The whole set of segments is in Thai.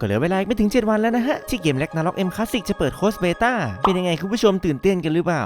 ก็เหลือเวลาไม่ถึง 7 วันแล้วนะฮะ ที่เกม r a g n a r o k M Classic จะเปิดโค้ดเบต้าเป็นยังไงคุณผู้ชมตื่นเต้นกันหรือเปล่า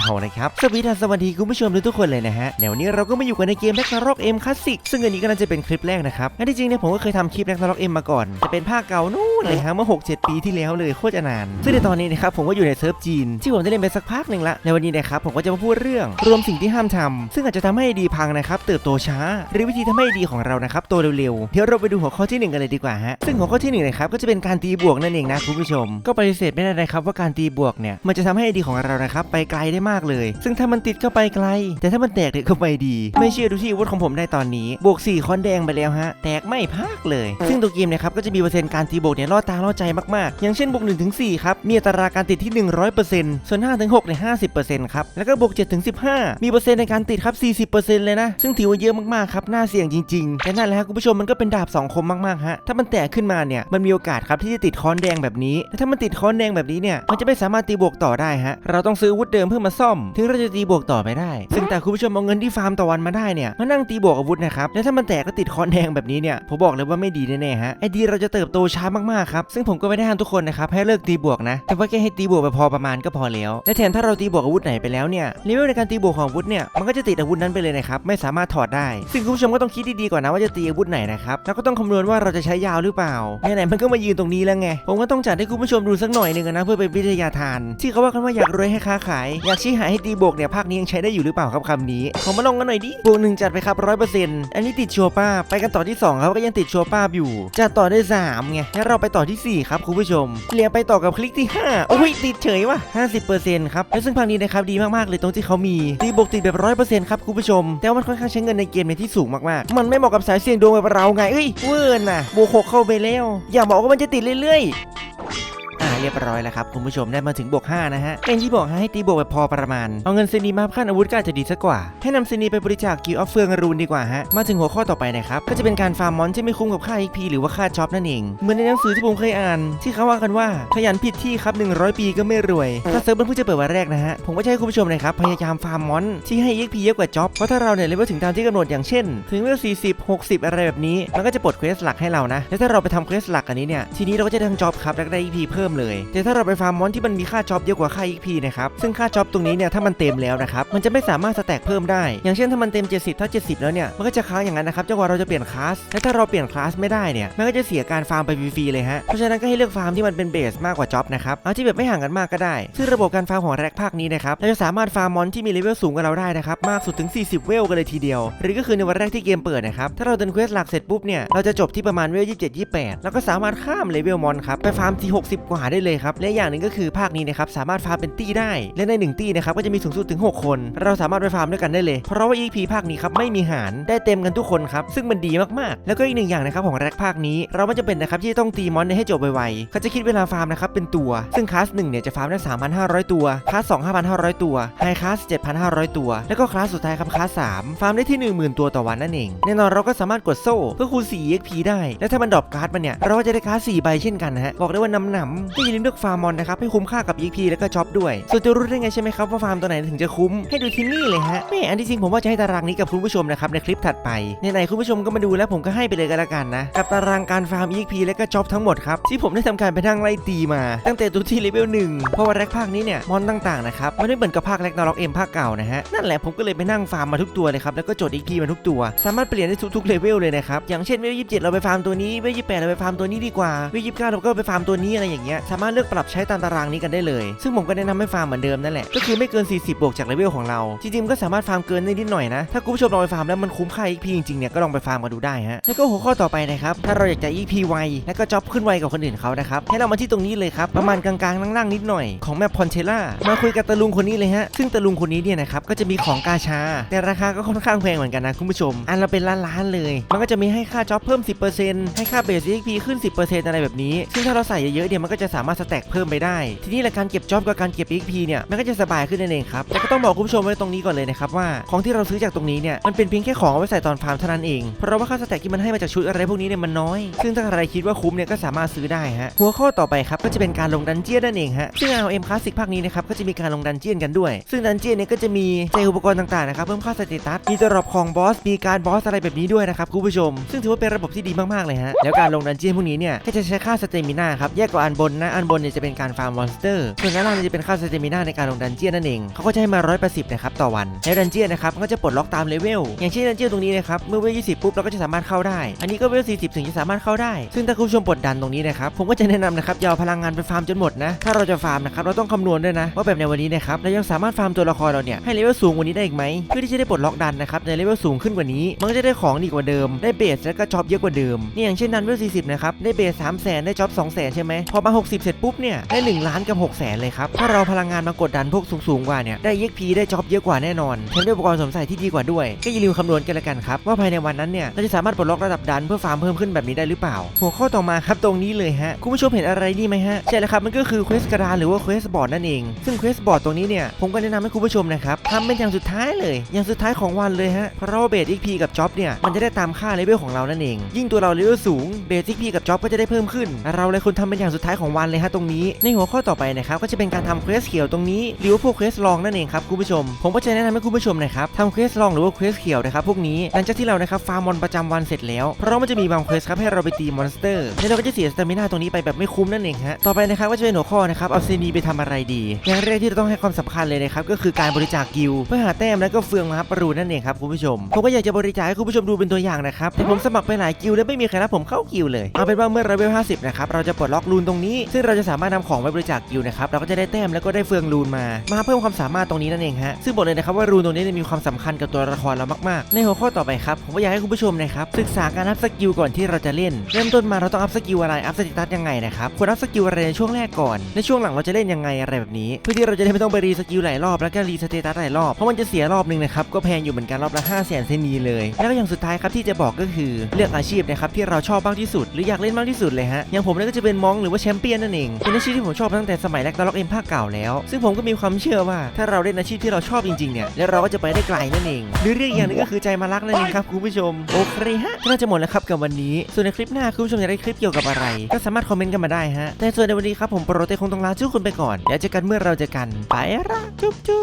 เอานะครับ สวัสดีสวัสดีคุณผู้ชมทุกคนเลยนะฮะเดี๋ยววนนี้เราก็มาอยู่กันในเกม r a g n a r o k M Classic ซึ่งอันนี้ก็น่าจะเป็นคลิปแรกนะครับอันที่จริงเนี่ยผมก็เคยทำคลิป r a g n a r o k M มาก่อนจะเป็นภาคเก่านู้ นเลยฮะเมื่อ6-7 ปีที่แล้วเลยโคตรจะนาน ซึ่งในตอนนี้นะครับผมก็อยู่ในเซิร์ฟจีน ที่ผมได้เล่นไปสักพักหนึ่งละในวันนี้นะครับผมก็จะมาพูดเรื่อง รวมสิ่งที่ห้ามทำซึ่งอาจจะทำให้ดีพังนะครับเติบโตช้า หรือวิธีทำให้ดีของเรานะครับโตเร็วๆเดี๋ยวเราไปดูหัวข้อที่หนึ่งกันเลยดีกว่าฮะซึ่งหัวข้อที่หนึ่งนะครับก็จะเป็นการตีบวกนั่นเองนะคุณผู้ชม ก็ปฏิเสธไม่ได้นะครับว่าการตีบวกเนี่ยมันจะทำให้ดีของเรานะครับไปไกลได้มากเลย ซึ่งถ้ามันติดก็ไปไกล แต่ถ้ามันแตกเนี่ยก็ไปดี ไม่เชื่อดูที่อาวุธของผมได้ตอนนี้บวก4คอนแดงไปแล้วฮะแตกไม่พักเลย ซึ่งตัวเกมเนะครับก็จะมีเปอร์เซ็นต์การตีบวกเนี่ยล่อตาล่อใจมากๆ อย่างเช่นบวก1ถึง4ครับ มีอัตราการติดที่ 100%ส่วน5ถึง6เนี่ย50%ครับ แล้วก็บวก7ถึง15 มีเปอร์เซ็นต์ในการติดครับ 40%เลยนะ ซึ่งถือว่าเยอะมากๆครับ น่าเสี่ยงจริงๆ แต่นั่นแหละฮะคุณผู้ชมมันก็เป็นดาบสองคมมากๆฮะ ถ้ามันแตกขึ้นมาเนี่ย มันมีโอกาสครับที่จะติดค้อนแดงแบบนี้และถ้ามันติดค้อนแดงแบบนี้เนี่ย มันจะไม่สามารถตีบวกต่อได้ฮะ เราต้องซื้อวุธเดิมเพื่อมาซ่อม ถึงเราจะตีบวกต่อไปได้ ซึ่งแต่คุณผู้ชมเอาเงินที่ฟาร์มต่อวันมาได้เนี่ย มานั่งตีบวกอาวุธนะครับ และถ้ามันแตกก็ติดค้อนแดงแบบนี้เนี่ย ผมบอกเลยว่าไม่ดีแน่ๆฮะ ไอดีเราจะเติบโตช้ามากครับซึ่งผมก็ไม่ได้ห้ามทุกคนนะครับให้เลิกตีบวกนะแต่ว่าแค่ให้ตีบวกไปพอประมาณก็พอแล้วและแถมถ้าเราตีบวกอาวุธไหนไปแล้วเนี่ยเลเวลในการตีบวกของอาวุธเนี่ยมันก็จะติดอาวุธนั้นไปเลยนะครับไม่สามารถถอดได้ ซึ่งคุณผู้ชมก็ต้องคิดดีๆก่อนนะว่าจะตีอาวุธไหนนะครับแล้วก็ต้องคำนวณว่าเราจะใช้ยาวหรือเปล่าไหนๆมันก็มายืนตรงนี้แล้วไงผมก็ต้องจัดให้คุณผู้ชมดูสักหน่อยหนึ่งนะเพื่อเป็นวิทยาทาน ที่เขาว่ากันว่าอยากรวยให้ค้าขาย อยากชี้หาให้ตีบวกเนี่ยภาคนี้ยังใช้ได้อยู่หรือเปล่าครับคำนี้ขอมาลองกันหน่อยดิบวกหนึ่งจัดไปครับร้อยเปอร์เซ็นต์อันนี้ติดชัวป้าไปกันต่อที่สองครับก็ยังติดชัวป้าอยู่จัดต่อได้สามไงงั้นเราไปต่อที่สี่ครับคุณผู้ชมเลียงไปต่อกับคลิกที่ห้าโอ้ยติดเฉยว่ะห้าสิบเปอร์เซ็นต์ครับและซึ่งภาคนี้นะครับดีมากๆเลยตรงที่เขามีตีบวกติดแบบร้อยเปอร์เซ็นต์ครับคุณผู้ชม แต่ว่ามันค่อนข้างใช้เงินในเกมในที่สูงมากๆ มันไม่เหมาะกับสายเสี่ยงดวงแบบเราไงเอ้ยเวอร์น่ะบวกหกเข้าไปแล้ว อย่าบอกว่ามันจะติดเรื่อยๆอ่า เรียบร้อยแล้วครับคุณผู้ชมได้มาถึงบวก5นะฮะเป็นที่บอกให้ตีบวกแบบพอประมาณ เอาเงินเซนีมาขั้นอาวุธก็อาจจะดีสักกว่า ให้นำเซนีไปบริจาคกิลออฟเฟืองอรูนดีกว่าฮะมาถึงหัวข้อต่อไปนะครับก็จะเป็นการฟาร์มมอนที่ไม่คุ้มกับค่า XP หรือว่าค่าจ็อบนั่นเองเหมือนในหนังสือที่ผมเคยอ่าน ที่เขาว่ากันว่าขยันผิดที่ครับ 100 ปีก็ไม่รวย ถ้าเซิร์ฟมันเพิ่งจะเปิดวันแรกนะฮะผมก็จะให้คุณผู้ชมนะครับพยายามฟาร์มมอนที่ให้ XP เยอะกว่าจ็อบเพราะถ้าเราเนี่ยเลเวลถึงตามที่กำหนดอย่างเช่น ถึงเลเวล40 60 อะไรแบบนี้ มันก็จะปลดเควสหลักให้เรานะและถ้าเราไปทำเควสหลักอันนี้เนี่ยทีนี้เราก็จะได้ทั้งจ็อบครับและได้ EP เพิ่มเลยแต่ถ้าเราไปฟาร์มมอนที่มันมีค่าจ็อบเยอะกว่าค่า EP นะครับ ซึ่งค่าจ็อบตรงนี้เนี่ยถ้ามันเต็มแล้วนะครับ มันจะไม่สามารถสแต็กเพิ่มได้ อย่างเช่นถ้ามันเต็ม 70 ถ้า 70 แล้วเนี่ย มันก็จะค้างอย่างนั้นนะครับจนกว่าเราจะเปลี่ยนคลาส และถ้าเราเปลี่ยนคลาสไม่ได้เนี่ย มันก็จะเสียการฟาร์มไปฟรีๆเลยฮะ เพราะฉะนั้นก็ให้เลือกฟาร์มที่มันเป็นเบสมากกว่าจ็อบนะครับ เอาที่แบบไม่ห่างกันมากก็ได้ ซึ่งระบบการฟาร์มของแร็กภาคนี้นะครับ เราจะสามารถฟาร์มมอนที่มีเลเวลสูงกว่าเราได้นะครับ มากสุดถึง 40 เวลกันเลยทีเดียว หรือก็คือในวันแรกที่เกมเปิดนะครับ ถ้าเราเดินเควสหลักเสร็จปุ๊บเนี่ย เราจะจบที่ประมาณเวล 27 28 แล้วก็สามารถข้ามเลเวลมอนครับ ไปฟาร์มที่ 60 กว่าได้เลยครับ และอย่างหนึ่งก็คือภาคนี้นะครับสามารถฟาร์มเป็นตี้ได้ และในหนึ่งตี้นะครับก็จะมีสูงสุดถึง 6 คน เราสามารถไปฟาร์มด้วยกันได้เลย เพราะว่า EP ภาคนี้ครับไม่มีหารได้เต็มกันทุกคนครับซึ่งมันดีมากๆ แล้วก็อีกหนึ่งอย่างนะครับของแร็กภาคนี้ เราไม่จำเป็นนะครับที่ต้องตีมอนให้จบไวๆเขาจะคิดเวลาฟาร์มนะครับเป็นตัว ซึ่งคลาส1เนี่ยจะฟาร์มได้3,500 ตัวคลาส2 5,500 ตัวไฮคลาส7,500 ตัว แล้วก็คลาสสุดท้ายครับคลาส3ฟาร์มได้ที่ 10,000 ตัวต่อวันนั่นเองแน่นอนเราก็สามารถกดโซ่เพื่อคูณ4 EXP ได้ และถ้ามันดรอปการ์ดมาเนี่ยเราก็จะได้การ์ด4ใบเช่นกันนะฮะบอกได้ว่านำหนำก็อย่าลืมเลือกฟาร์มมอนนะครับให้คุ้มค่ากับ EP แล้วก็จ็อบด้วยส่วนจะรู้ได้ไงใช่ไหมครับว่าฟาร์มตัวไหนถึงจะคุ้มให้ดูที่นี่เลยฮะแม่อันที่จริงผมว่าจะให้ตารางนี้กับคุณผู้ชมนะครับในคลิปถัดไปไหนๆคุณผู้ชมก็มาดูแล้วผมก็ให้ไปเลยกันละกันนะกับตารางการฟาร์ม EP และก็จ็อบทั้งหมดครับที่ผมได้ทำการไปนั่งไล่ตีมา ตั้งแต่ตัวที่เลเวลหนึ่งเพราะว่าแรกภาคนี้เนี่ยมอนต่างๆนะครับไม่ได้เหมือนกับภาคแรกนาล็อกเอ็มภาคเก่านะฮะนั่นแหละผมก็เลยไปนั่งฟาร์มมาทุกตัวเลยครับแล้วก็จด EXP มาทุกตัว สามารถเปลี่ยนได้ทุกๆเลเวลเลยนะครับอย่างเช่นเวล27เจ็ดเราไปฟาร์มตัวนี้เวล28เราไปฟาร์มตัวนี้ดีกว่าเวลยี่สิบเราก็ไปฟาร์มตัวนี้อะไรอย่างเงี้ยสามารถเลือกปรับใช้ตามตารางนี้กันได้เลย ซึ่งผมก็แนะนำให้ฟาร์มเหมือนเดิมนั่นแหละ ก็คือไม่เกิน 40 บวกจากเลเวลของเรา จริงๆก็สามารถฟาร์มเกินได้นิดหน่อยนะ ถ้าคุณผู้ชมลองไปฟาร์มแล้วมันคุ้มค่า EP จริงๆเนี่ยก็ลองไปฟาร์มมาดูได้ฮะ แล้วก็หัวข้อต่อไปนะครับ ถ้าเราอยากจะ EP ไว แล้วก็จ็อบขึ้นไวกับคนอื่นเขานะครับ ให้เรามาที่ตรงนี้เลยครับ ประมาณกลางๆล่างๆนิดหน่อย ของแมปพอนเชล่า มาคุยกับตะลุงคนนี้เลยฮะ ซึ่งตะลุงคนนี้เนี่ยนะครับก็จะมีของกาชา แต่ราคาก็ค่อนข้างแพงเหมือนกันนะคุณผู้ชม อันละเป็นล้านๆเลย มันก็จะมีให้ค่าจ็อบเพิ่ม 10%ให้ค่าเบส EP ขึ้น 10%อะไรแบบนี้ ซึ่งถ้าเราใส่เยอะๆเนี่ยมันก็จะสาามารถสแต็กเพิ่มไปได้ ทีนี้แหละการเก็บจ็อบกับการเก็บ XP เนี่ยมันก็จะสบายขึ้นนั่นเองครับแต่ก็ต้องบอกคุณผู้ชมไว้ตรงนี้ก่อนเลยนะครับว่าของที่เราซื้อจากตรงนี้เนี่ยมันเป็นเพียงแค่ของเอาไว้ใส่ตอนฟาร์มเท่านั้นเองเพราะว่าค่าสแต็กที่มันให้มาจากชุดอะไรพวกนี้เนี่ยมันน้อย ซึ่งถ้าใครคิดว่าคุ้มเนี่ยก็สามารถซื้อได้ฮะหัวข้อต่อไปครับก็จะเป็นการลงดันเจียนนั่นเองฮะซึ่ง RM Classic ภาคนี้นะครับก็จะมีการลงดันเจียนกันด้วย ซึ่งดันเจียนเนี่ยก็จะมีใจอุปกรณ์ต่างๆนะครับเพิ่มค่าสเตตัสมีตรอบของบอสมีการบอสอะไรแบบนี้ด้วยนะครับคุณผู้ชม ซึ่งถือว่าเป็นระบบที่ดีมากๆเลยฮะแล้วการลงดันเจียนพวกนี้เนี่ยก็จะใช้ค่าสเตมิน่าครับแยกกว่าอันบนนะอันบนเนี่ยจะเป็นการฟาร์มมอนสเตอร์ส่วนด้านล่างจะเป็นค่าสเตมิน่าในการลงดันเจียนนั่นเองเขาก็จะให้มา180นะครับต่อวันในดันเจียนนะครับมันก็จะปลดล็อกตามเลเวลอย่างเช่นดันเจียนตรงนี้นะครับเมื่อเวล20ปุ๊บเราก็จะสามารถเข้าได้ อันนี้ก็เวล40ถึงจะสามารถเข้าได้ ซึ่งถ้าคุณผู้ชมปลดดันตรงนี้นะครับผมก็จะแนะนำนะครับอย่าเอาพลังงานไปฟาร์มจนหมดนะถ้าเราจะฟาร์มนะครับเราต้องคำนวณด้วยนะว่าแบบในวันนี้นะครับเรายังสามารถฟาร์มตัวละครเราเนี่ยให้เลเวลสูงกว่านี้ได้อีกไหมเพื่อที่จะได้ปลดล็อกดันนะครับในเลเวลสูงขึ้นกว่านี้มันก็จะได้ของดีกว่าเดิมได้เบสแล้วก็จ็อบเยอะกว่าเดิมนี่อย่างเช่นดันเวล40นะครับได้เบส3 0 0 0 0ได้จ็อบ2 0 0 0 0ใช่ไหมพอมา 60เสร็จปุ๊บเนี่ยได้1ล้านกับ6 0 0 0 0เลยครับถ้าเราพลังงานมากดดันพวกสูงๆกว่าเนี่ยได้ EXP ได้จ็อบเยอะกว่าแน่นอนแถมได้อุปกรณ์สมใส่ที่ดีกว่าด้วย ก็อย่าลืมคำนวณกันละกันครับว่าภายในวันนั้นเนี่ยเราจะสามารถปลดล็อกระดับดันเพื่อฟาร์มเพิ่มขึ้นแบบนี้ได้หรือเปล่า หัวข้อต่อมาครับตรงนี้เลยฮะคุณผู้ชมเห็นอะไรนี่ไหมฮะใช่แล้วครับมันก็คือเควสกระดานหรือว่าเควสบอร์ดนั่นเองซึ่งเควสบอร์ดตรงนี้เนี่ยผมก็แนะนำให้คุณผู้ชมนะครับทำเป็นอย่างสุดท้ายเลย อย่างสุดท้ายของวันเลยฮะเพราะว่าเบส XP กับจ็อบเนี่ยมันจะได้ตามค่าเลเวลของเรานั่นเอง ยิ่งตัวเราเลเวลสูงเบส XP กับจ็อบก็จะได้เพิ่มขึ้น เราเลยควรทำเป็นอย่างสุดท้ายของวันเลยฮะตรงนี้ ในหัวข้อต่อไปนะครับก็จะเป็นการทำเควสเขียวตรงนี้หรือว่าพวกเควสลองนั่นเองครับคุณผู้ชม ผมก็จะแนะนำให้คุณผู้ชมนะครับทำเควสลองหรือว่าเควสเขียวนะครับพวกนี้หลังจากที่เรานะครับฟาร์มมอนประจำวันเสร็จแล้ว เพราะมันจะมีบางเควสครับให้เราไปตีมอนสเตอร์แล้วเราก็จะเสียสเตมิน่าตรงนี้ไปแบบไม่คุ้มนั่นเองฮะต่อไปนะครับก็จะเป็นหัวข้อนะครับเอาเซนีไปทำอะไรดี อย่างแรกที่เราต้องให้ความสำคัญเลยนะครับก็คือการบริจาคกิลเพื่อหาแต้มแล้วก็เฟืองมาครับปรูนั่นเองครับคุณผู้ชมผมก็อยากจะบริจาคให้คุณผู้ชมดูเป็นตัวอย่างนะครับแต่ผมสมัครไปหลายกิลแล้วไม่มีใครรับผมเข้ากิลเลยเอาเป็นว่าเมื่อเราเวล50นะครับเราจะปลดล็อกรูนตรงนี้ซึ่งเราจะสามารถนำของไปบริจาคกิลนะครับเราก็จะได้แต้มแล้วก็ได้เฟืองรูนมา มาเพิ่มความสามารถตรงนี้นั่นเองฮะซึ่งบอกเลยนะครับว่ารูนตรงนี้มีความสำคัญกับตัวละครเรามากๆ ในหัวข้อต่อไปครับผมก็อยากให้คุณผู้ชมนะครับศึกษาการอัพสกิลก่อนที่เราจะเล่น เริ่มต้นมาเราต้องอัพสกิลอะไรอัพสเตตัสยังไงนะครับควรอัพสกิลอะไรในช่วงแรกก่อน ในช่วงหลังเราจะเล่นยังไงอะไรแบบนี้ เพื่อที่เราจะได้ไม่ต้องไปรีสกิลหลายรอบแล้วก็รีสเตตัสหลายรอบเพราะมันจะเสียรอบหนึงนะครับก็แพงอยู่เหมือนกันรอบละ5 0 0 0 0เซนีเลย แล้วก็อย่างสุดท้ายครับที่จะบอกก็คือเลือกอาชีพนะครับที่เราชอบมากที่สุด หรืออยากเล่นมากที่สุดเลยฮะอย่างผมเนี่ยก็จะเป็นมองหรือว่าแชมเปี้ยนนั่นเองเป็นอาชีพที่ผมชอบตั้งแต่สมัยแรกตล็อกเอ็มภาคเก่าแล้ว ซึ่งผมก็มีความเชื่อว่าถ้าเราเล่นอาชีพที่เราชอบจริงๆเนี่ยแล้วเราก็จะไปได้ไกลนั่นเองหรือเรียกอีกอย่างนึงก็คือใจมารักนั่นเองครับคุณผู้ชมโอเคฮะก็น่าจะหมดแล้วครับกับวันนี้ ส่วนในคลิปหน้าคุณผู้ชมอยากได้คลิปเกี่ยวกับอะไร ก็สามารถคอมเมนต์กันมาได้ฮะแต่ส่วนในวันนี้ครับผมโปรเตคงต้องลาทุกคนไปก่อนแล้วเจอกันเมื่อเราเจอกันไปละจุ๊บจุ๊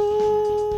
บ